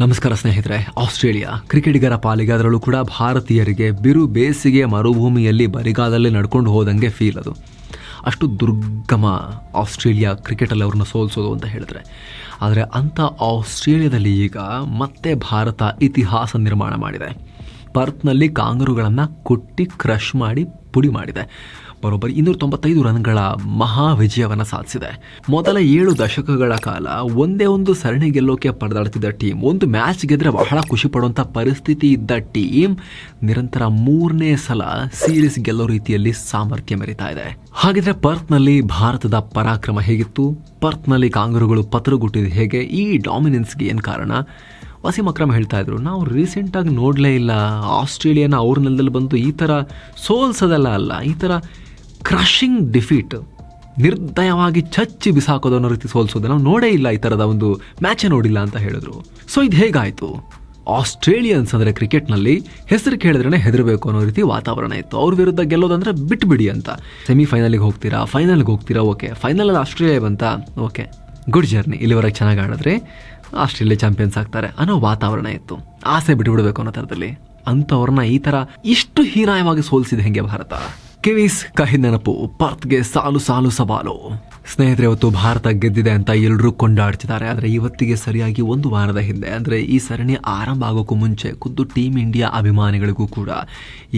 ನಮಸ್ಕಾರ ಸ್ನೇಹಿತರೆ, ಆಸ್ಟ್ರೇಲಿಯಾ ಕ್ರಿಕೆಟಿಗರ ಪಾಲಿಗೆ ಅದರಲ್ಲೂ ಕೂಡ ಭಾರತೀಯರಿಗೆ ಬಿರು ಬೇಸಿಗೆ ಮರುಭೂಮಿಯಲ್ಲಿ ಬರಿಗಾಲಲ್ಲಿ ನಡ್ಕೊಂಡು ಹೋದಂಗೆ ಫೀಲ್ ಅದು. ಅಷ್ಟು ದುರ್ಗಮ ಆಸ್ಟ್ರೇಲಿಯಾ ಕ್ರಿಕೆಟಲ್ಲಿ ಅವ್ರನ್ನ ಸೋಲಿಸೋದು ಅಂತ ಹೇಳಿದ್ರೆ. ಆದರೆ ಅಂಥ ಆಸ್ಟ್ರೇಲಿಯಾದಲ್ಲಿ ಈಗ ಮತ್ತೆ ಭಾರತ ಇತಿಹಾಸ ನಿರ್ಮಾಣ ಮಾಡಿದೆ. ಪರ್ತ್ನಲ್ಲಿ ಕಾಂಗರುಗಳನ್ನು ಕೊಟ್ಟಿ ಕ್ರಶ್ ಮಾಡಿ ಪುಡಿ ಮಾಡಿದೆ. ಬರೋಬ್ಬರಿ ಇನ್ನೂರ ತೊಂಬತ್ತೈದು ರನ್ಗಳ ಮಹಾ ವಿಜಯವನ್ನು ಸಾಧಿಸಿದೆ. ಮೊದಲ ಏಳು ದಶಕಗಳ ಕಾಲ ಒಂದೇ ಒಂದು ಸರಣಿ ಗೆಲ್ಲೋಕೆ ಪರದಾಡ್ತಿದ್ದ ಟೀಮ್, ಒಂದು ಮ್ಯಾಚ್ ಗೆದ್ರೆ ಬಹಳ ಖುಷಿ ಪಡುವಂಥ ಪರಿಸ್ಥಿತಿ ಇದ್ದ ಟೀಮ್ ನಿರಂತರ ಮೂರನೇ ಸಲ ಸೀರೀಸ್ ಗೆಲ್ಲೋ ರೀತಿಯಲ್ಲಿ ಸಾಮರ್ಥ್ಯ ಮೆರಿತಾ ಇದೆ. ಹಾಗಿದ್ರೆ ಪರ್ತ್ನಲ್ಲಿ ಭಾರತದ ಪರಾಕ್ರಮ ಹೇಗಿತ್ತು? ಪರ್ತ್ನಲ್ಲಿ ಕಾಂಗರುಗಳು ಪತ್ರಗುಟ್ಟಿದೆ ಹೇಗೆ? ಈ ಡಾಮಿನೆನ್ಸ್ಗೆ ಏನು ಕಾರಣ? ವಸೀಮ್ ಅಕ್ರಮ್ ಹೇಳ್ತಾ ಇದ್ರು, ನಾವು ರೀಸೆಂಟಾಗಿ ನೋಡಲೇ ಇಲ್ಲ. ಆಸ್ಟ್ರೇಲಿಯಾನ ಅವ್ರ ನೆಲದಲ್ಲಿ ಬಂದು ಈ ಥರ ಸೋಲ್ಸೋದಲ್ಲ ಅಲ್ಲ, ಈ ಥರ ಕ್ರಶಿಂಗ್ ಡಿಫೀಟ್ ನಿರ್ದಯವಾಗಿ ಚಚ್ಚಿ ಬಿಸಾಕೋದು ಅನ್ನೋ ರೀತಿ ಸೋಲ್ಸೋದು ನಾವು ನೋಡೇ ಇಲ್ಲ ಈ ಥರದ ಒಂದು ಮ್ಯಾಚೇ ನೋಡಿಲ್ಲ ಅಂತ ಹೇಳಿದ್ರು. ಸೊ ಇದು ಹೇಗಾಯಿತು? ಆಸ್ಟ್ರೇಲಿಯನ್ಸ್ ಅಂದರೆ ಕ್ರಿಕೆಟ್ನಲ್ಲಿ ಹೆಸರು ಕೇಳಿದ್ರೇ ಹೆದರಬೇಕು ಅನ್ನೋ ರೀತಿ ವಾತಾವರಣ ಇತ್ತು. ಅವ್ರ ವಿರುದ್ಧ ಗೆಲ್ಲೋದಂದ್ರೆ ಬಿಟ್ಬಿಡಿ ಅಂತ. ಸೆಮಿಫೈನಲ್ಗೆ ಹೋಗ್ತೀರಾ? ಫೈನಲ್ಗೆ ಹೋಗ್ತೀರಾ? ಓಕೆ ಫೈನಲಲ್ಲಿ ಆಸ್ಟ್ರೇಲಿಯಾ ಬಂತ? ಓಕೆ ಗುಡ್ ಜರ್ನಿ ಇಲ್ಲಿವರೆಗೆ ಚೆನ್ನಾಗಿ ಆಡಿದ್ರೆ ಆಸ್ಟ್ರೇಲಿಯಾ ಚಾಂಪಿಯನ್ಸ್ ಆಗ್ತಾರೆ ಅನ್ನೋ ವಾತಾವರಣ ಇತ್ತು. ಆಸೆ ಬಿಟ್ಬಿಡ್ಬೇಕು ಅನ್ನೋ ಥರದಲ್ಲಿ. ಅಂಥವ್ರನ್ನ ಈ ಥರ ಇಷ್ಟು ಹೀನಾಯವಾಗಿ ಸೋಲಿಸಿದೆ ಹೆಂಗೆ ಭಾರತ? ಕಿವೀಸ್ ಕಹಿ ನೆನಪು ಪರ್ತ್ಗೆ ಸಾಲು ಸಾಲು ಸವಾಲು. ಸ್ನೇಹಿತರೆ, ಇವತ್ತು ಭಾರತ ಗೆದ್ದಿದೆ ಅಂತ ಎಲ್ಲರೂ ಕೊಂಡಾಡ್ತಿದ್ದಾರೆ. ಆದರೆ ಇವತ್ತಿಗೆ ಸರಿಯಾಗಿ ಒಂದು ವಾರದ ಹಿಂದೆ, ಅಂದರೆ ಈ ಸರಣಿ ಆರಂಭ ಆಗೋಕ್ಕೂ ಮುಂಚೆ ಖುದ್ದು ಟೀಮ್ ಇಂಡಿಯಾ ಅಭಿಮಾನಿಗಳಿಗೂ ಕೂಡ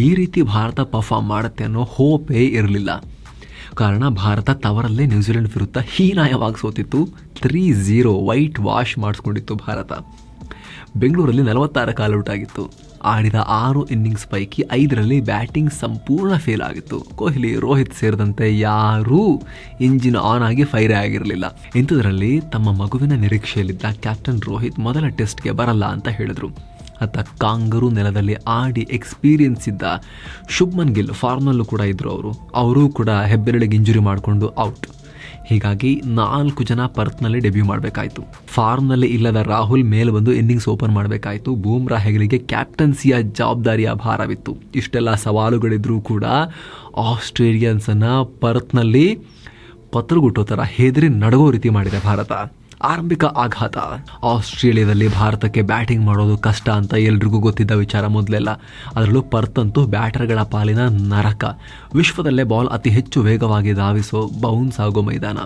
ಈ ರೀತಿ ಭಾರತ ಪರ್ಫಾರ್ಮ್ ಮಾಡುತ್ತೆ ಅನ್ನೋ ಹೋಪೇ ಇರಲಿಲ್ಲ. ಕಾರಣ ಭಾರತ ತವರಲ್ಲೇ ನ್ಯೂಜಿಲೆಂಡ್ ವಿರುದ್ಧ ಹೀನಾಯವಾಗಿ ಸೋತಿತ್ತು. ತ್ರೀ ಝೀರೋ ವೈಟ್ ವಾಶ್ ಮಾಡಿಸ್ಕೊಂಡಿತ್ತು ಭಾರತ. ಬೆಂಗಳೂರಲ್ಲಿ ನಲವತ್ತಾರು ಕಾಲ್ಔಟ್ ಆಗಿತ್ತು. ಆಡಿದ ಆರು ಇನ್ನಿಂಗ್ಸ್ ಪೈಕಿ ಐದರಲ್ಲಿ ಬ್ಯಾಟಿಂಗ್ ಸಂಪೂರ್ಣ ಫೇಲ್ ಆಗಿತ್ತು. ಕೊಹ್ಲಿ, ರೋಹಿತ್ ಸೇರಿದಂತೆ ಯಾರೂ ಇಂಜಿನ್ ಆನ್ ಆಗಿ ಫೈರೇ ಆಗಿರಲಿಲ್ಲ. ಇಂಥದ್ರಲ್ಲಿ ತಮ್ಮ ಮಗುವಿನ ನಿರೀಕ್ಷೆಯಲ್ಲಿದ್ದ ಕ್ಯಾಪ್ಟನ್ ರೋಹಿತ್ ಮೊದಲ ಟೆಸ್ಟ್ಗೆ ಬರಲ್ಲ ಅಂತ ಹೇಳಿದರು. ಅತ್ತ ಕಾಂಗರು ನೆಲದಲ್ಲಿ ಆಡಿ ಎಕ್ಸ್ಪೀರಿಯನ್ಸ್ ಇದ್ದ ಶುಭ್ಮನ್ ಗಿಲ್ ಫಾರ್ಮಲ್ಲೂ ಕೂಡ ಇದ್ದರು ಅವರು. ಅವರೂ ಕೂಡ ಹೆಬ್ಬೆರಳಿಗೆ ಇಂಜುರಿ ಮಾಡಿಕೊಂಡು ಔಟ್ ಹೀಗಾಗಿ ನಾಲ್ಕು ಜನ ಪರ್ತ್ನಲ್ಲಿ ಡೆಬ್ಯೂ ಮಾಡಬೇಕಾಯಿತು. ಫಾರ್ಮ್ನಲ್ಲಿ ಇಲ್ಲದ ರಾಹುಲ್ ಮೇಲೆ ಬಂದು ಇನ್ನಿಂಗ್ಸ್ ಓಪನ್ ಮಾಡಬೇಕಾಯಿತು. ಬೂಮ್ರಾ ಹೆಗಲಿಗೆ ಕ್ಯಾಪ್ಟನ್ಸಿಯ ಜವಾಬ್ದಾರಿಯ ಭಾರವಿತ್ತು. ಇಷ್ಟೆಲ್ಲ ಸವಾಲುಗಳಿದ್ರೂ ಕೂಡ ಆಸ್ಟ್ರೇಲಿಯನ್ಸನ್ನು ಪರ್ತ್ನಲ್ಲಿ ಪತ್ರಗುಟ್ಟೋ ಥರ ಹೆದರಿ ನಡಗೋ ರೀತಿ ಮಾಡಿದೆ ಭಾರತ. ಆರಂಭಿಕ ಆಘಾತ. ಆಸ್ಟ್ರೇಲಿಯಾದಲ್ಲಿ ಭಾರತಕ್ಕೆ ಬ್ಯಾಟಿಂಗ್ ಮಾಡೋದು ಕಷ್ಟ ಅಂತ ಎಲ್ರಿಗೂ ಗೊತ್ತಿದ್ದ ವಿಚಾರ ಮೊದಲೆಲ್ಲ. ಅದರಲ್ಲೂ ಪರ್ತ್ ಅಂತೂ ಬ್ಯಾಟರ್ಗಳ ಪಾಲಿನ ನರಕ. ವಿಶ್ವದಲ್ಲೇ ಬಾಲ್ ಅತಿ ಹೆಚ್ಚು ವೇಗವಾಗಿ ಧಾವಿಸೋ ಬೌನ್ಸ್ ಆಗೋ ಮೈದಾನ.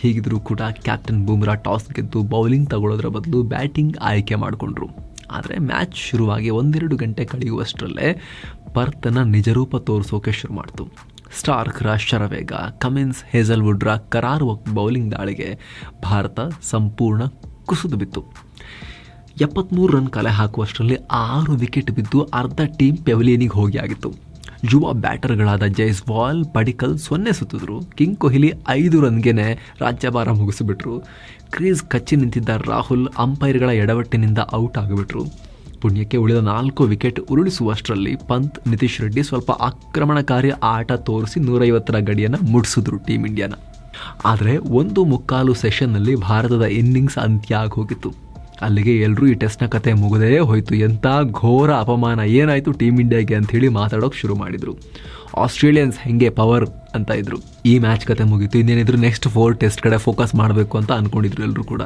ಹೀಗಿದ್ರೂ ಕೂಡ ಕ್ಯಾಪ್ಟನ್ ಬೂಮ್ರಾ ಟಾಸ್ ಗೆದ್ದು ಬೌಲಿಂಗ್ ತಗೊಳ್ಳೋದ್ರ ಬದಲು ಬ್ಯಾಟಿಂಗ್ ಆಯ್ಕೆ ಮಾಡಿಕೊಂಡ್ರು. ಆದರೆ ಮ್ಯಾಚ್ ಶುರುವಾಗಿ ಒಂದೆರಡು ಗಂಟೆ ಕಳೆಯುವಷ್ಟರಲ್ಲೇ ಪರ್ತನ ನಿಜರೂಪ ತೋರಿಸೋಕೆ ಶುರು ಮಾಡ್ತು. ಸ್ಟಾರ್ಕ್ರ ಶರವೇಗ, ಕಮಿನ್ಸ್ ಹೇಸಲ್ವುಡ್ರ ಕರಾರುವ ಬೌಲಿಂಗ್ ದಾಳಿಗೆ ಭಾರತ ಸಂಪೂರ್ಣ ಕುಸಿದು ಬಿತ್ತು. ಎಪ್ಪತ್ತ್ಮೂರು ರನ್ ಕಲೆ ಹಾಕುವಷ್ಟರಲ್ಲಿ ಆರು ವಿಕೆಟ್ ಬಿದ್ದು ಅರ್ಧ ಟೀಮ್ ಪೆವಿಲಿಯನಿಗೆ ಹೋಗಿ ಆಗಿತ್ತು ಯುವ ಬ್ಯಾಟರ್ಗಳಾದ ಜೈಸ್ವಾಲ್ ಪಡಿಕಲ್ ಸೊನ್ನೆ ಸುತ್ತಿದ್ರು. ಕಿಂಗ್ ಕೊಹ್ಲಿ ಐದು ರನ್ಗೆನೆ ರಾಜ್ಯಭಾರ ಮುಗಿಸಿಬಿಟ್ರು. ಕ್ರೀಸ್ ಕಚ್ಚಿ ನಿಂತಿದ್ದ ರಾಹುಲ್ ಅಂಪೈರ್ಗಳ ಎಡವಟ್ಟಿನಿಂದ ಔಟ್ ಆಗಿಬಿಟ್ರು. ಪುಣ್ಯಕ್ಕೆ ಉಳಿದ ನಾಲ್ಕು ವಿಕೆಟ್ ಉರುಳಿಸುವಷ್ಟರಲ್ಲಿ ಪಂತ್ ನಿತೀಶ್ ರೆಡ್ಡಿ ಸ್ವಲ್ಪ ಆಕ್ರಮಣಕಾರಿ ಆಟ ತೋರಿಸಿ ನೂರೈವತ್ತರ ಗಡಿಯನ್ನು ಮುಟ್ಟಿಸಿದ್ರು ಟೀಮ್ ಇಂಡಿಯಾನ. ಆದರೆ ಒಂದು ಮುಕ್ಕಾಲು ಸೆಷನ್ನಲ್ಲಿ ಭಾರತದ ಇನ್ನಿಂಗ್ಸ್ ಅಂತ್ಯ ಆಗಿ ಹೋಗಿತ್ತು. ಅಲ್ಲಿಗೆ ಎಲ್ಲರೂ ಈ ಟೆಸ್ಟ್ನ ಕತೆ ಮುಗದೇ ಹೋಯಿತು. ಎಂಥ ಘೋರ ಅಪಮಾನ. ಏನಾಯಿತು ಟೀಮ್ ಇಂಡಿಯಾಗೆ ಅಂಥೇಳಿ ಮಾತಾಡೋಕೆ ಶುರು ಮಾಡಿದರು. ಆಸ್ಟ್ರೇಲಿಯನ್ಸ್ ಹೆಂಗೆ ಪವರ್ ಅಂತ ಇದ್ರು. ಈ ಮ್ಯಾಚ್ ಕತೆ ಮುಗೀತು. ಇನ್ನೇನಿದ್ರು ನೆಕ್ಸ್ಟ್ ಫೋರ್ ಟೆಸ್ಟ್ ಕಡೆ ಫೋಕಸ್ ಮಾಡಬೇಕು ಅಂತ ಅಂದ್ಕೊಂಡಿದ್ರು ಎಲ್ಲರೂ ಕೂಡ.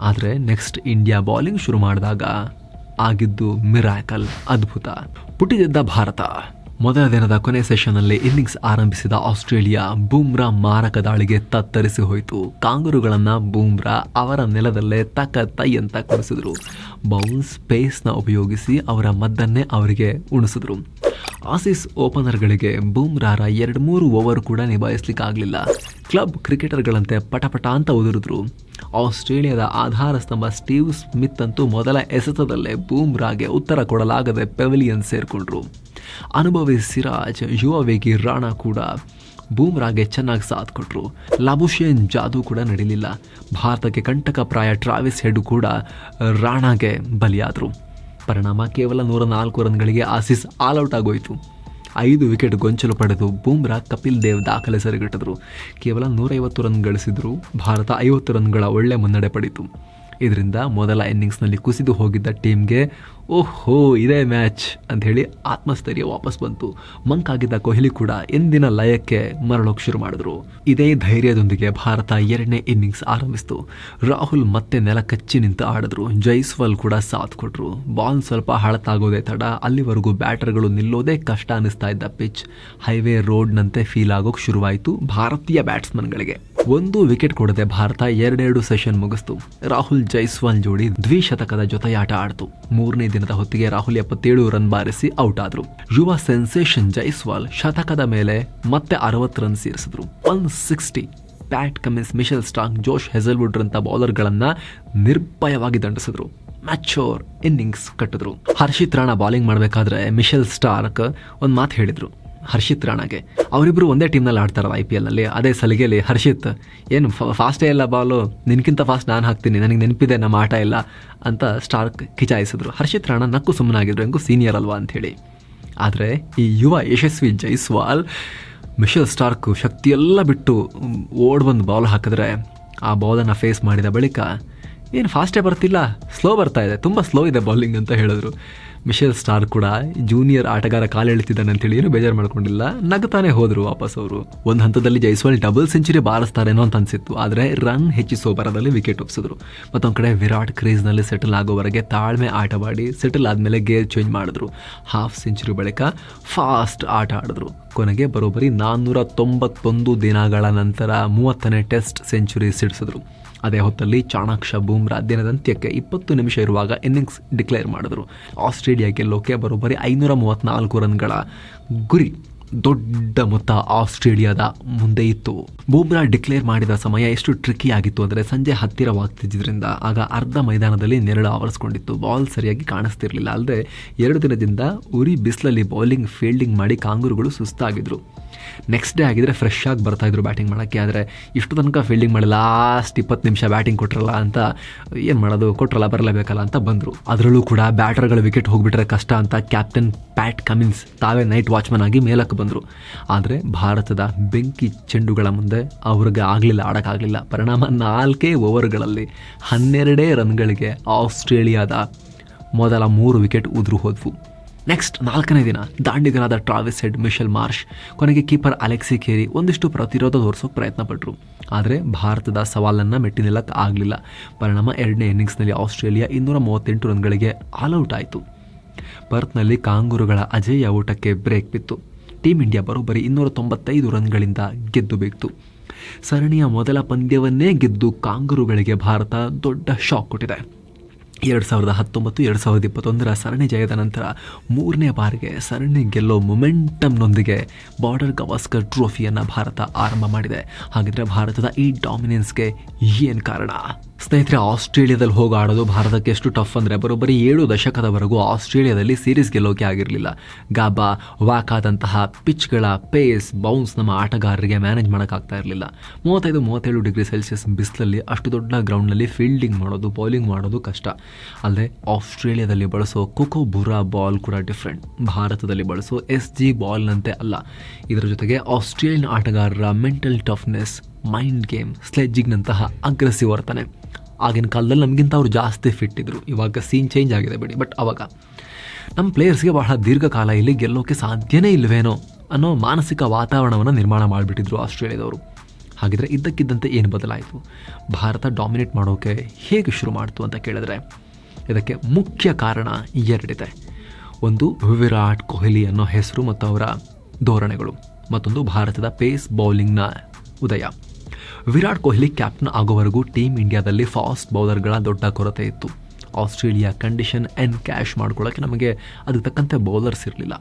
ಆದರೆ ನೆಕ್ಸ್ಟ್ ಇಂಡಿಯಾ ಬಾಲಿಂಗ್ ಶುರು ಮಾಡಿದಾಗ ಆಗಿದ್ದು ಮಿರಾಕಲ್ ಅದ್ಭುತ. ಪುಟಿದಿದ್ದ ಭಾರತ. ಮೊದಲ ದಿನದ ಕೊನೆ ಸೆಷನ್ನಲ್ಲಿ ಇನ್ನಿಂಗ್ಸ್ ಆರಂಭಿಸಿದ ಆಸ್ಟ್ರೇಲಿಯಾ ಬೂಮ್ರಾ ಮಾರಕ ದಾಳಿಗೆ ತತ್ತರಿಸಿ ಹೋಯಿತು. ಕಾಂಗರುಗಳನ್ನು ಬೂಮ್ರಾ ಅವರ ನೆಲದಲ್ಲೇ ತಕ್ಕ ತೈಯಂತ ಕೊಡಿಸಿದ್ರು. ಬೌನ್ಸ್ ಪೇಸ್ನ ಉಪಯೋಗಿಸಿ ಅವರ ಮದ್ದನ್ನೇ ಅವರಿಗೆ ಉಣಿಸಿದ್ರು. ಆಸೀಸ್ ಓಪನರ್ಗಳಿಗೆ ಬೂಮ್ರಾರ ಎರಡು ಮೂರು ಓವರ್ ಕೂಡ ನಿಭಾಯಿಸ್ಲಿಕ್ಕಾಗಲಿಲ್ಲ. ಕ್ಲಬ್ ಕ್ರಿಕೆಟರ್ಗಳಂತೆ ಪಟಪಟ ಅಂತ ಉದುರಿದ್ರು. ಆಸ್ಟ್ರೇಲಿಯಾದ ಆಧಾರ ಸ್ತಂಭ ಸ್ಟೀವ್ ಸ್ಮಿತ್ ಅಂತೂ ಮೊದಲ ಎಸೆತದಲ್ಲೇ ಬೂಮ್ರಾಗೆ ಉತ್ತರ ಕೊಡಲಾಗದೆ ಪೆವಿಲಿಯನ್ ಸೇರಿಕೊಂಡ್ರು. ಅನುಭವಿ ಸಿರಾಜ್, ಯುವ ವೇಗಿ ರಾಣಾ ಕೂಡ ಬೂಮ್ರಾಗೆ ಚೆನ್ನಾಗಿ ಸಾಥ್ ಕೊಟ್ಟರು ಲಾಬುಷೇನ್ ಜಾದೂ ಕೂಡ ನಡೀಲಿಲ್ಲ. ಭಾರತಕ್ಕೆ ಕಂಟಕ ಪ್ರಾಯ ಟ್ರಾವಿಸ್ ಹೆಡ್ ಕೂಡ ರಾಣಾಗೆ ಬಲಿಯಾದರು. ಪರಿಣಾಮ ಕೇವಲ ನೂರ ನಾಲ್ಕು ರನ್ಗಳಿಗೆ ಆಸೀಸ್ ಆಲ್ಔಟ್ ಆಗೋಯಿತು. ಐದು ವಿಕೆಟ್ ಗೊಂಚಲು ಪಡೆದು ಬೂಮ್ರಾ ಕಪಿಲ್ ದೇವ್ ದಾಖಲೆ ಸರಿಗಟ್ಟಿದ್ರು. ಕೇವಲ ನೂರೈವತ್ತು ರನ್ ಗಳಿಸಿದ್ರು ಭಾರತ ಐವತ್ತು ರನ್ಗಳ ಒಳ್ಳೆ ಮುನ್ನಡೆ ಪಡಿತು. ಇದರಿಂದ ಮೊದಲ ಇನ್ನಿಂಗ್ಸ್ನಲ್ಲಿ ಕುಸಿದು ಹೋಗಿದ್ದ ಟೀಮ್ಗೆ ಓಹೋ, ಇದೇ ಮ್ಯಾಚ್ ಅಂತ ಹೇಳಿ ಆತ್ಮಸ್ಥೈರ್ಯ ವಾಪಸ್ ಬಂತು. ಮಂಕ್ ಆಗಿದ್ದ ಕೊಹ್ಲಿ ಕೂಡ ಎಂದಿನ ಲಯಕ್ಕೆ ಮರಳೋಕೆ ಶುರು ಮಾಡಿದ್ರು. ಇದೇ ಧೈರ್ಯದೊಂದಿಗೆ ಭಾರತ ಎರಡನೇ ಇನ್ನಿಂಗ್ಸ್ ಆರಂಭಿಸಿತು. ರಾಹುಲ್ ಮತ್ತೆ ನೆಲ ಕಚ್ಚಿ ನಿಂತು ಆಡಿದ್ರು. ಜೈಸ್ವಾಲ್ ಕೂಡ ಸಾಥ್ ಕೊಟ್ರು. ಬಾಲ್ ಸ್ವಲ್ಪ ಹಳತಾಗೋದೇ ತಡ, ಅಲ್ಲಿವರೆಗೂ ಬ್ಯಾಟರ್ಗಳು ನಿಲ್ಲೋದೇ ಕಷ್ಟ ಅನಿಸ್ತಾ ಇದ್ದ ಪಿಚ್. ಹೈವೇ ರೋಡ್ನಂತೆ ಫೀಲ್ ಆಗೋಕೆ ಶುರುವಾಯಿತು ಭಾರತೀಯ ಬ್ಯಾಟ್ಸ್ಮನ್ಗಳಿಗೆ. ಒಂದು ವಿಕೆಟ್ ಕೊಡದೆ ಭಾರತ ಎರಡೆರಡು ಸೆಷನ್ ಮುಗಿಸ್ತು. ರಾಹುಲ್ ಜೈಸ್ವಾಲ್ ಜೋಡಿ ದ್ವಿಶತಕದ ಜೊತೆಯಾಟ ಆಡ್ತು. ಮೂರನೇ ದಿನದ ಹೊತ್ತಿಗೆ ರಾಹುಲ್ ಎಪ್ಪತ್ತೇಳು ರನ್ ಬಾರಿಸಿ ಔಟ್ ಆದ್ರು. ಯುವ ಸೆನ್ಸೇಷನ್ ಜೈಸ್ವಾಲ್ ಶತಕದ ಮೇಲೆ ಮತ್ತೆ ಅರವತ್ತು run ಸೇರಿಸಿದ್ರು. One sixty Pat Cummins Mitchell Starc Josh Hazlewood ರಂತ ಬೌಲರ್ಗಳನ್ನ ನಿರ್ಭಯವಾಗಿ ದಂಡಿಸಿದ್ರು. ಮ್ಯಾಚೋರ್ ಇನ್ನಿಂಗ್ಸ್ ಕಟ್ಟಿದ್ರು. ಹರ್ಷಿತ್ ರಾಣಾ ಬಾಲಿಂಗ್ ಮಾಡಬೇಕಾದ್ರೆ ಮಿಶೆಲ್ ಸ್ಟಾರ್ಕ್ ಒಂದು ಮಾತು ಹೇಳಿದ್ರು. ಹರ್ಷಿತ್ ರಾಣಾಗೆ. ಅವರಿಬ್ಬರು ಒಂದೇ ಟೀಮ್ನಲ್ಲಿ ಆಡ್ತಾರಲ್ಲ ಐ ಪಿ ಎಲ್ನಲ್ಲಿ ಅದೇ ಸಲಿಗೆಯಲ್ಲಿ ಹರ್ಷಿತ್, ಏನು ಫಾಸ್ಟೇ ಇಲ್ಲ ಬಾಲು ನಿನ್ಗಿಂತ ಫಾಸ್ಟ್ ನಾನು ಹಾಕ್ತೀನಿ. ನನಗೆ ನೆನಪಿದೆ, ನಮ್ಮ ಆಟ ಇಲ್ಲ ಅಂತ ಸ್ಟಾರ್ಕ್ ಕಿಚಾಯಿಸಿದ್ರು. ಹರ್ಷಿತ್ ರಾಣಾ ನಕ್ಕು ಸುಮ್ಮನಾಗಿದ್ರು. ಹೆಂಗೂ ಸೀನಿಯರ್ ಅಲ್ವಾ? ಅಂಥೇಳಿ ಆದರೆ ಈ ಯುವ ಯಶಸ್ವಿ ಜೈಸ್ವಾಲ್ ಮಿಷಲ್ ಸ್ಟಾರ್ಕು ಶಕ್ತಿಯೆಲ್ಲ ಬಿಟ್ಟು ಓಡ್ ಬಂದು ಬಾಲ್ ಹಾಕಿದ್ರೆ ಆ ಬಾಲನ್ನು ಫೇಸ್ ಮಾಡಿದ ಬಳಿಕ ಏನು ಫಾಸ್ಟೇ ಬರ್ತಿಲ್ಲ. ಸ್ಲೋ ಬರ್ತಾ ಇದೆ. ತುಂಬ ಸ್ಲೋ ಇದೆ ಬೌಲಿಂಗ್ ಅಂತ ಹೇಳಿದ್ರು. ಮಿಶೆಲ್ ಸ್ಟಾರ್ ಕೂಡ ಜೂನಿಯರ್ ಆಟಗಾರ ಕಾಲೆಳಿತಿದ್ದಾನೆ ಅಂತೇಳಿ ಏನು ಬೇಜಾರು ಮಾಡ್ಕೊಂಡಿಲ್ಲ. ನಗ್ತಾನೆ ಹೋದ್ರು ವಾಪಸ್ ಅವರು. ಒಂದು ಹಂತದಲ್ಲಿ ಜೈಸ್ವಾಲ್ ಡಬಲ್ ಸೆಂಚುರಿ ಬಾರಿಸ್ತಾರೇನೋ ಅಂತ ಅನ್ಸಿತ್ತು. ಆದರೆ ರನ್ ಹೆಚ್ಚಿಸೋ ಬರದಲ್ಲಿ ವಿಕೆಟ್ ಒಪ್ಸಿದ್ರು. ಮತ್ತೊಂದು ಕಡೆ ವಿರಾಟ್ ಕ್ರೀಸ್ನಲ್ಲಿ ಸೆಟಲ್ ಆಗೋವರೆಗೆ ತಾಳ್ಮೆ ಆಟವಾಡಿ ಸೆಟಲ್ ಆದಮೇಲೆ ಗೇರ್ ಚೇಂಜ್ ಮಾಡಿದ್ರು. ಹಾಫ್ ಸೆಂಚುರಿ ಬಳಿಕ ಫಾಸ್ಟ್ ಆಟ ಆಡಿದ್ರು. ಕೊನೆಗೆ ಬರೋಬ್ಬರಿ ನಾನ್ನೂರ ತೊಂಬತ್ತೊಂದು ದಿನಗಳ ನಂತರ ಮೂವತ್ತನೇ ಟೆಸ್ಟ್ ಸೆಂಚುರಿ ಸಿಡಿಸಿದ್ರು. ಅದೇ ಹೊತ್ತಲ್ಲಿ ಚಾಣಾಕ್ಷ ಬೂಮ್ರಾ ದಿನದ ಅಂತ್ಯಕ್ಕೆ ಇಪ್ಪತ್ತು ನಿಮಿಷ ಇರುವಾಗ ಇನ್ನಿಂಗ್ಸ್ ಡಿಕ್ಲೇರ್ ಮಾಡಿದ್ರು. ಆಸ್ಟ್ರೇಲಿಯಾ ಗೆಲ್ಲೋಕೆ ಬರೋಬ್ಬರಿ ಐನೂರ ಮೂವತ್ತ್ನಾಲ್ಕು ರನ್ಗಳ ಗುರಿ. ದೊಡ್ಡ ಮೊತ್ತ ಆಸ್ಟ್ರೇಲಿಯಾದ ಮುಂದೆ ಇತ್ತು. ಬೂಮ್ರಾ ಡಿಕ್ಲೇರ್ ಮಾಡಿದ ಸಮಯ ಎಷ್ಟು ಟ್ರಿಕಿ ಆಗಿತ್ತು ಅಂದರೆ ಸಂಜೆ ಹತ್ತಿರವಾಗ್ತಿದ್ದರಿಂದ ಆಗ ಅರ್ಧ ಮೈದಾನದಲ್ಲಿ ನೆರಳು ಆವರಿಸ್ಕೊಂಡಿತ್ತು. ಬಾಲ್ ಸರಿಯಾಗಿ ಕಾಣಿಸ್ತಿರ್ಲಿಲ್ಲ. ಅಲ್ಲದೆ ಎರಡು ದಿನದಿಂದ ಉರಿ ಬಿಸಿಲಲ್ಲಿ ಬೌಲಿಂಗ್, ಫೀಲ್ಡಿಂಗ್ ಮಾಡಿ ಕಾಂಗೂರುಗಳು ಸುಸ್ತಾಗಿದ್ರು. ನೆಕ್ಸ್ಟ್ ಡೇ ಆಗಿದ್ರೆ ಫ್ರೆಶ್ ಆಗಿ ಬರ್ತಾಯಿದ್ರು ಬ್ಯಾಟಿಂಗ್ ಮಾಡೋಕ್ಕೆ, ಆದರೆ ಇಷ್ಟು ತನಕ ಫೀಲ್ಡಿಂಗ್ ಮಾಡಿ ಲಾಸ್ಟ್ ಇಪ್ಪತ್ತು ನಿಮಿಷ ಬ್ಯಾಟಿಂಗ್ ಕೊಟ್ರಲ್ಲ ಅಂತ, ಏನು ಮಾಡೋದು, ಕೊಟ್ರಲ್ಲ ಬರಲೇಬೇಕಲ್ಲ ಅಂತ ಬಂದರು. ಅದರಲ್ಲೂ ಕೂಡ ಬ್ಯಾಟರ್ಗಳು ವಿಕೆಟ್ ಹೋಗ್ಬಿಟ್ರೆ ಕಷ್ಟ ಅಂತ ಕ್ಯಾಪ್ಟನ್ ಪ್ಯಾಟ್ ಕಮಿನ್ಸ್ ತಾವೇ ನೈಟ್ ವಾಚ್ಮನ್ ಆಗಿ ಮೇಲಕ್ಕೆ ಬಂದರು. ಆದರೆ ಭಾರತದ ಬೆಂಕಿ ಚೆಂಡುಗಳ ಮುಂದೆ ಅವ್ರಿಗೆ ಆಗಲಿಲ್ಲ ಆಡೋಕ್ಕಾಗಲಿಲ್ಲ ಪರಿಣಾಮ ನಾಲ್ಕೇ ಓವರ್ಗಳಲ್ಲಿ ಹನ್ನೆರಡೇ ರನ್ಗಳಿಗೆ ಆಸ್ಟ್ರೇಲಿಯಾದ ಮೊದಲ ಮೂರು ವಿಕೆಟ್ ಉದುರು ಹೋದ್ವು. ನೆಕ್ಸ್ಟ್ ನಾಲ್ಕನೇ ದಿನ, ದಾಂಡಿಗರಾದ ಟ್ರಾವಿಸ್ ಹೆಡ್ ಮಿಶೆಲ್ ಮಾರ್ಷ್ ಕೊನೆಗೆ ಕೀಪರ್ ಅಲೆಕ್ಸಿ ಕೇರಿ ಒಂದಿಷ್ಟು ಪ್ರತಿರೋಧ ತೋರಿಸೋಕೆ ಪ್ರಯತ್ನ ಪಟ್ಟರು ಆದರೆ ಭಾರತದ ಸವಾಲನ್ನು ಮೆಟ್ಟಿ ನಿಲ್ಲಕ್ಕೆ ಆಗಲಿಲ್ಲ. ಪರಿಣಾಮ ಎರಡನೇ ಇನ್ನಿಂಗ್ಸ್ನಲ್ಲಿ ಆಸ್ಟ್ರೇಲಿಯಾ ಇನ್ನೂರ ಮೂವತ್ತೆಂಟು ರನ್ಗಳಿಗೆ ಆಲ್ಔಟ್ ಆಯಿತು. ಪರ್ತ್ನಲ್ಲಿ ಕಾಂಗೂರುಗಳ ಅಜೇಯ ಊಟಕ್ಕೆ ಬ್ರೇಕ್ ಬಿತ್ತು. ಟೀಮ್ ಇಂಡಿಯಾ ಬರೋಬ್ಬರಿ ಇನ್ನೂರ ತೊಂಬತ್ತೈದು ರನ್ಗಳಿಂದ ಗೆದ್ದು ಬಿತ್ತು ಸರಣಿಯ ಮೊದಲ ಪಂದ್ಯವನ್ನೇ ಗೆದ್ದು ಕಾಂಗುರುಗಳಿಗೆ ಭಾರತ ದೊಡ್ಡ ಶಾಕ್ ಕೊಟ್ಟಿದೆ. ಎರಡು ಸಾವಿರದ ಹತ್ತೊಂಬತ್ತು, ಎರಡು ಸಾವಿರದ ಇಪ್ಪತ್ತೊಂದರ ಸರಣಿ ಜಯದ ನಂತರ ಮೂರನೇ ಬಾರಿಗೆ ಸರಣಿ ಗೆಲ್ಲೋ ಮೊಮೆಂಟಮ್ನೊಂದಿಗೆ ಬಾರ್ಡರ್ ಗವಾಸ್ಕರ್ ಟ್ರೋಫಿಯನ್ನು ಭಾರತ ಆರಂಭ ಮಾಡಿದೆ. ಹಾಗಿದ್ರೆ ಭಾರತದ ಈ ಡಾಮಿನೆನ್ಸ್ಗೆ ಏನು ಕಾರಣ? ಸ್ನೇಹಿತರೆ, ಆಸ್ಟ್ರೇಲಿಯಾದಲ್ಲಿ ಹೋಗಿ ಆಡೋದು ಭಾರತಕ್ಕೆ ಎಷ್ಟು ಟಫ್ ಅಂದರೆ ಬರೋಬ್ಬರಿ ಏಳು ದಶಕದವರೆಗೂ ಆಸ್ಟ್ರೇಲಿಯಾದಲ್ಲಿ ಸೀರೀಸ್ ಗೆಲ್ಲೋಕೆ ಆಗಿರಲಿಲ್ಲ. ಗಾಬಾ, ವಾಕಾದಂತಹ ಪಿಚ್ಗಳ ಪೇಸ್ ಬೌನ್ಸ್ ನಮ್ಮ ಆಟಗಾರರಿಗೆ ಮ್ಯಾನೇಜ್ ಮಾಡೋಕ್ಕಾಗ್ತಾ ಇರಲಿಲ್ಲ. ಮೂವತ್ತೈದು, ಮೂವತ್ತೇಳು ಡಿಗ್ರಿ ಸೆಲ್ಸಿಯಸ್ ಬಿಸಿಲಲ್ಲಿ ಅಷ್ಟು ದೊಡ್ಡ ಗ್ರೌಂಡ್ನಲ್ಲಿ ಫೀಲ್ಡಿಂಗ್ ಮಾಡೋದು ಬೌಲಿಂಗ್ ಮಾಡೋದು ಕಷ್ಟ. ಅಲ್ಲದೆ ಆಸ್ಟ್ರೇಲಿಯಾದಲ್ಲಿ ಬಳಸೋ ಕೊಕೋ ಬುರಾ ಬಾಲ್ ಕೂಡ ಡಿಫ್ರೆಂಟ್ ಭಾರತದಲ್ಲಿ ಬಳಸೋ ಎಸ್ ಜಿ ಬಾಲ್ನಂತೆ ಅಲ್ಲ. ಇದರ ಜೊತೆಗೆ ಆಸ್ಟ್ರೇಲಿಯನ್ ಆಟಗಾರರ ಮೆಂಟಲ್ ಟಫ್ನೆಸ್ ಮೈಂಡ್ ಗೇಮ್ ಸ್ಲೆಜ್ಜಿಗ್ನಂತಹ ಅಗ್ರೆಸಿವ್ ವರ್ತನೆ. ಆಗಿನ ಕಾಲದಲ್ಲಿ ನಮಗಿಂತ ಅವರು ಜಾಸ್ತಿ ಫಿಟ್ ಇದ್ದರು ಇವಾಗ ಸೀನ್ ಚೇಂಜ್ ಆಗಿದೆ ಬಿಡಿ. ಬಟ್ ಅವಾಗ ನಮ್ಮ ಪ್ಲೇಯರ್ಸ್ಗೆ ಬಹಳ ದೀರ್ಘಕಾಲ ಇಲ್ಲಿ ಗೆಲ್ಲೋಕೆ ಸಾಧ್ಯನೇ ಇಲ್ಲವೇನೋ ಅನ್ನೋ ಮಾನಸಿಕ ವಾತಾವರಣವನ್ನು ನಿರ್ಮಾಣ ಮಾಡಿಬಿಟ್ಟಿದ್ರು ಆಸ್ಟ್ರೇಲಿಯಾದವರು. ಹಾಗಿದ್ರೆ ಇದ್ದಕ್ಕಿದ್ದಂತೆ ಏನು ಬದಲಾಯಿತು? ಭಾರತ ಡಾಮಿನೇಟ್ ಮಾಡೋಕೆ ಹೇಗೆ ಶುರು ಮಾಡ್ತು ಅಂತ ಕೇಳಿದ್ರೆ ಇದಕ್ಕೆ ಮುಖ್ಯ ಕಾರಣ ಎರಡಿದೆ. ಒಂದು ವಿರಾಟ್ ಕೊಹ್ಲಿ ಅನ್ನೋ ಹೆಸರು ಮತ್ತು ಅವರ ಧೋರಣೆಗಳು. ಮತ್ತೊಂದು ಭಾರತದ ಪೇಸ್ ಬೌಲಿಂಗ್ನ ಉದಯ. ವಿರಾಟ್ ಕೊಹ್ಲಿ ಕ್ಯಾಪ್ಟನ್ ಆಗೋವರೆಗೂ ಟೀಮ್ ಇಂಡಿಯಾದಲ್ಲಿ ಫಾಸ್ಟ್ ಬೌಲರ್ಗಳ ದೊಡ್ಡ ಕೊರತೆ ಇತ್ತು. ಆಸ್ಟ್ರೇಲಿಯಾ ಕಂಡೀಷನ್ ಆ್ಯಂಡ್ ಕ್ಯಾಶ್ ಮಾಡ್ಕೊಳ್ಳೋಕ್ಕೆ ನಮಗೆ ಅದಕ್ಕೆ ತಕ್ಕಂತೆ ಬೌಲರ್ಸ್ ಇರಲಿಲ್ಲ.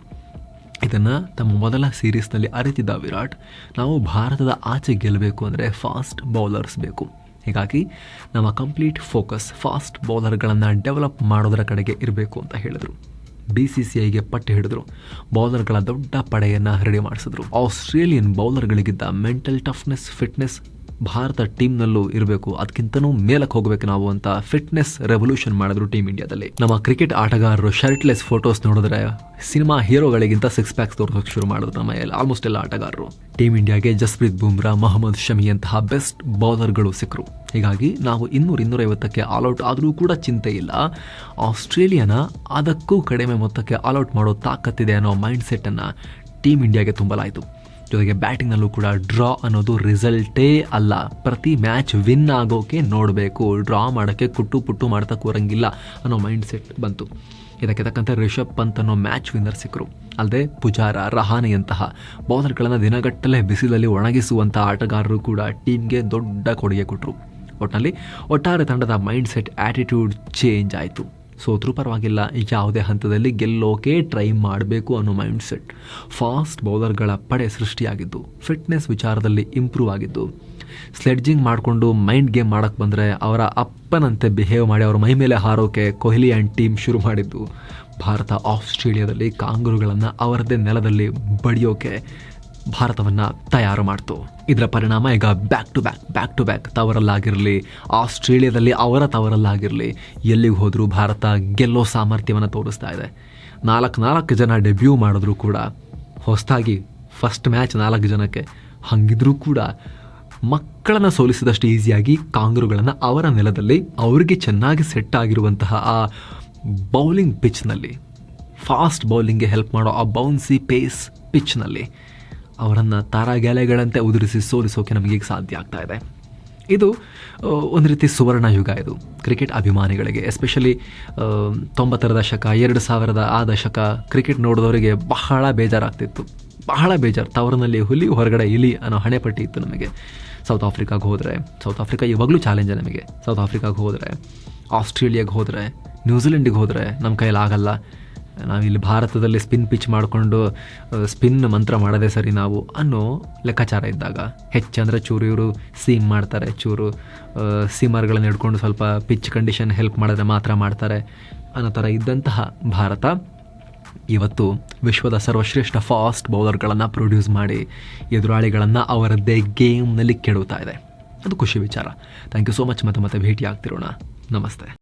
ಇದನ್ನು ತಮ್ಮ ಮೊದಲ ಸೀರೀಸ್ನಲ್ಲಿ ಅರಿತಿದ್ದ ವಿರಾಟ್, ನಾವು ಭಾರತದ ಆಚೆ ಗೆಲ್ಲಬೇಕು ಅಂದರೆ ಫಾಸ್ಟ್ ಬೌಲರ್ಸ್ ಬೇಕು. ಹೀಗಾಗಿ ನಮ್ಮ ಕಂಪ್ಲೀಟ್ ಫೋಕಸ್ ಫಾಸ್ಟ್ ಬೌಲರ್ಗಳನ್ನು ಡೆವಲಪ್ ಮಾಡೋದರ ಕಡೆಗೆ ಇರಬೇಕು ಅಂತ ಹೇಳಿದರು. ಬಿ ಸಿ ಸಿ ಐಗೆ ಪಟ್ಟು ಹಿಡಿದ್ರು. ಬೌಲರ್ಗಳ ದೊಡ್ಡ ಪಡೆಯನ್ನು ರೆಡಿ ಮಾಡಿಸಿದ್ರು. ಆಸ್ಟ್ರೇಲಿಯನ್ ಬೌಲರ್ಗಳಿಗಿದ್ದ ಮೆಂಟಲ್ ಟಫ್ನೆಸ್ ಫಿಟ್ನೆಸ್ ಭಾರತ ಟೀಮ್ನಲ್ಲೂ ಇರಬೇಕು, ಅದಕ್ಕಿಂತನೂ ಮೇಲಕ್ಕೆ ಹೋಗಬೇಕು ನಾವು ಅಂತ ಫಿಟ್ನೆಸ್ ರೆವಲ್ಯೂಷನ್ ಮಾಡಿದ್ರು ಟೀಮ್ ಇಂಡಿಯಾದಲ್ಲಿ. ನಮ್ಮ ಕ್ರಿಕೆಟ್ ಆಟಗಾರರು ಶರ್ಟ್ಲೆಸ್ ಫೋಟೋಸ್ ನೋಡಿದ್ರೆ ಸಿನಿಮಾ ಹೀರೋಗಳಿಗಿಂತ ಸಿಕ್ಸ್ ಪ್ಯಾಕ್ಸ್ ತೋರಿಸೋಕೆ ಶುರು ಮಾಡಿದ್ರು ನಮ್ಮ ಎಲ್ಲ ಆಲ್ಮೋಸ್ಟ್ ಎಲ್ಲ ಆಟಗಾರರು. ಟೀಮ್ ಇಂಡಿಯಾಗೆ ಜಸ್ಪ್ರೀತ್ ಬುಮ್ರಾ, ಮೊಹಮ್ಮದ್ ಶಮಿ ಅಂತಹ ಬೆಸ್ಟ್ ಬೌಲರ್ಗಳು ಸಿಕ್ಕರು ಹೀಗಾಗಿ ನಾವು ಇನ್ನೂರು ಇನ್ನೂರೈವತ್ತಕ್ಕೆ ಆಲ್ಔಟ್ ಆದರೂ ಕೂಡ ಚಿಂತೆ ಇಲ್ಲ. ಆಸ್ಟ್ರೇಲಿಯಾನ ಅದಕ್ಕೂ ಕಡಿಮೆ ಮೊತ್ತಕ್ಕೆ ಆಲ್ಔಟ್ ಮಾಡೋ ತಾಕತ್ತಿದೆ ಅನ್ನೋ ಮೈಂಡ್ ಸೆಟ್ಟನ್ನು ಟೀಮ್ ಇಂಡಿಯಾಗೆ ತುಂಬಲಾಯಿತು. ಜೊತೆಗೆ ಬ್ಯಾಟಿಂಗ್ನಲ್ಲೂ ಕೂಡ ಡ್ರಾ ಅನ್ನೋದು ರಿಸಲ್ಟೇ ಅಲ್ಲ. ಪ್ರತಿ ಮ್ಯಾಚ್ ವಿನ್ ಆಗೋಕೆ ನೋಡಬೇಕು, ಡ್ರಾ ಮಾಡೋಕ್ಕೆ ಕುಟ್ಟು ಪುಟ್ಟು ಮಾಡ್ತಾ ಕೂರಂಗಿಲ್ಲ ಅನ್ನೋ ಮೈಂಡ್ ಸೆಟ್ ಬಂತು. ಇದಕ್ಕೆ ತಕ್ಕಂತೆ ರಿಷಬ್ ಪಂತ್ ಅನ್ನೋ ಮ್ಯಾಚ್ ವಿನ್ನರ್ ಸಿಕ್ಕರು ಅಲ್ಲದೆ ಪುಜಾರ, ರಹಾನೆಯಂತಹ ಬೌಲರ್ಗಳನ್ನು ದಿನಗಟ್ಟಲೆ ಬಿಸಿಲಲ್ಲಿ ಒಣಗಿಸುವಂಥ ಆಟಗಾರರು ಕೂಡ ಟೀಮ್ಗೆ ದೊಡ್ಡ ಕೊಡುಗೆ ಕೊಟ್ಟರು ಒಟ್ಟಿನಲ್ಲಿ ಒಟ್ಟಾರೆ ತಂಡದ ಮೈಂಡ್ ಸೆಟ್ ಆ್ಯಟಿಟ್ಯೂಡ್ ಚೇಂಜ್ ಆಯಿತು. ಸೋತ್ರೂ ಪರವಾಗಿಲ್ಲ, ಯಾವುದೇ ಹಂತದಲ್ಲಿ ಗೆಲ್ಲೋಕೆ ಟ್ರೈ ಮಾಡಬೇಕು ಅನ್ನೋ ಮೈಂಡ್ ಸೆಟ್ ಫಾಸ್ಟ್ ಬೌಲರ್ಗಳ ಪಡೆ ಸೃಷ್ಟಿಯಾಗಿದ್ದು ಫಿಟ್ನೆಸ್ ವಿಚಾರದಲ್ಲಿ ಇಂಪ್ರೂವ್ ಆಗಿದ್ದು. ಸ್ಲೆಡ್ಜಿಂಗ್ ಮಾಡಿಕೊಂಡು ಮೈಂಡ್ ಗೇಮ್ ಮಾಡೋಕ್ಕೆ ಬಂದರೆ ಅವರ ಅಪ್ಪನಂತೆ ಬಿಹೇವ್ ಮಾಡಿ ಅವರ ಮೈ ಮೇಲೆ ಹಾರೋಕೆ ಕೊಹ್ಲಿ ಆ್ಯಂಡ್ ಟೀಮ್ ಶುರು ಮಾಡಿದ್ದು. ಭಾರತ, ಆಸ್ಟ್ರೇಲಿಯಾದಲ್ಲಿ ಕಾಂಗ್ರೂಗಳನ್ನು ಅವರದೇ ನೆಲದಲ್ಲಿ ಬಡಿಯೋಕೆ ಭಾರತವನ್ನು ತಯಾರು ಮಾಡ್ತು. ಇದರ ಪರಿಣಾಮ ಈಗ back to back back to back ತವರಲ್ಲಾಗಿರಲಿ, ಆಸ್ಟ್ರೇಲಿಯಾದಲ್ಲಿ ಅವರ ತವರಲ್ಲಾಗಿರಲಿ, ಎಲ್ಲಿಗೆ ಹೋದರೂ ಭಾರತ ಗೆಲ್ಲೋ ಸಾಮರ್ಥ್ಯವನ್ನು ತೋರಿಸ್ತಾ ಇದೆ. ನಾಲ್ಕು ನಾಲ್ಕು ಜನ ಡೆಬ್ಯೂ ಮಾಡಿದ್ರು ಕೂಡ ಹೊಸದಾಗಿ ಫಸ್ಟ್ ಮ್ಯಾಚ್ ನಾಲ್ಕು ಜನಕ್ಕೆ ಹಂಗಿದ್ರೂ ಕೂಡ, ಮಕ್ಕಳನ್ನು ಸೋಲಿಸಿದಷ್ಟು ಈಸಿಯಾಗಿ ಕಾಂಗ್ರುಗಳನ್ನು ಅವರ ನೆಲದಲ್ಲಿ ಅವರಿಗೆ ಚೆನ್ನಾಗಿ ಸೆಟ್ ಆಗಿರುವಂತಹ ಆ ಬೌಲಿಂಗ್ ಪಿಚ್ನಲ್ಲಿ ಫಾಸ್ಟ್ ಬೌಲಿಂಗ್ಗೆ ಹೆಲ್ಪ್ ಮಾಡೋ ಆ ಬೌನ್ಸಿ ಪೇಸ್ ಪಿಚ್ನಲ್ಲಿ ಅವರನ್ನು ತಾರಾಗ್ಯಾಲೆಗಳಂತೆ ಉದುರಿಸಿ ಸೋಲಿಸೋಕೆ ನಮಗೀಗ ಸಾಧ್ಯ ಆಗ್ತಾ ಇದೆ. ಇದು ಒಂದು ರೀತಿ ಸುವರ್ಣ ಯುಗ ಇದು. ಕ್ರಿಕೆಟ್ ಅಭಿಮಾನಿಗಳಿಗೆ, ಎಸ್ಪೆಷಲಿ ತೊಂಬತ್ತರ ದಶಕ, ಎರಡು ಸಾವಿರದ ಆ ದಶಕ, ಕ್ರಿಕೆಟ್ ನೋಡಿದವರಿಗೆ ಬಹಳ ಬೇಜಾರಾಗ್ತಿತ್ತು. ಬಹಳ ಬೇಜಾರು. ತವರಿನಲ್ಲಿ ಹುಲಿ, ಹೊರಗಡೆ ಇಲಿ ಅನ್ನೋ ಹಣೆಪಟ್ಟಿ ಇತ್ತು ನಮಗೆ. ಸೌತ್ ಆಫ್ರಿಕಾಗೆ ಹೋದರೆ, ಸೌತ್ ಆಫ್ರಿಕಾ ಇವಾಗಲೂ ಚಾಲೆಂಜ್ ನಮಗೆ. ಸೌತ್ ಆಫ್ರಿಕಾಗೆ ಹೋದರೆ, ಆಸ್ಟ್ರೇಲಿಯಾಗೆ ಹೋದರೆ, ನ್ಯೂಜಿಲೆಂಡಿಗೆ ಹೋದರೆ ನಮ್ಮ ಕೈಯಲ್ಲಿ ಆಗಲ್ಲ. ನಾವಿಲ್ಲಿ ಭಾರತದಲ್ಲಿ ಸ್ಪಿನ್ ಪಿಚ್ ಮಾಡಿಕೊಂಡು ಸ್ಪಿನ್ ಮಂತ್ರ ಮಾಡದೆ ಸರಿ ನಾವು ಅನ್ನೋ ಲೆಕ್ಕಾಚಾರ ಇದ್ದಾಗ ಹೆಚ್ಚಂದರೆ ಚೂರು ಇವರು ಸೀಮ್ ಮಾಡ್ತಾರೆ, ಚೂರು ಸೀಮರ್ಗಳನ್ನು ಹಿಡ್ಕೊಂಡು ಸ್ವಲ್ಪ ಪಿಚ್ ಕಂಡೀಷನ್ ಹೆಲ್ಪ್ ಮಾಡಿದ್ರೆ ಮಾತ್ರ ಮಾಡ್ತಾರೆ ಅನ್ನೋ ಥರ ಇದ್ದಂತಹ ಭಾರತ. ಇವತ್ತು ವಿಶ್ವದ ಸರ್ವಶ್ರೇಷ್ಠ ಫಾಸ್ಟ್ ಬೌಲರ್ಗಳನ್ನು ಪ್ರೊಡ್ಯೂಸ್ ಮಾಡಿ, ಎದುರಾಳಿಗಳನ್ನು ಅವರದ್ದೇ ಗೇಮ್ನಲ್ಲಿ ಕೆಡುತ್ತಾ ಇದೆ. ಅದು ಖುಷಿ ವಿಚಾರ. ಥ್ಯಾಂಕ್ ಯು ಸೋ ಮಚ್ ಮತ್ತೆ ಮತ್ತೆ ಭೇಟಿ ಆಗ್ತಿರೋಣ ನಮಸ್ತೆ.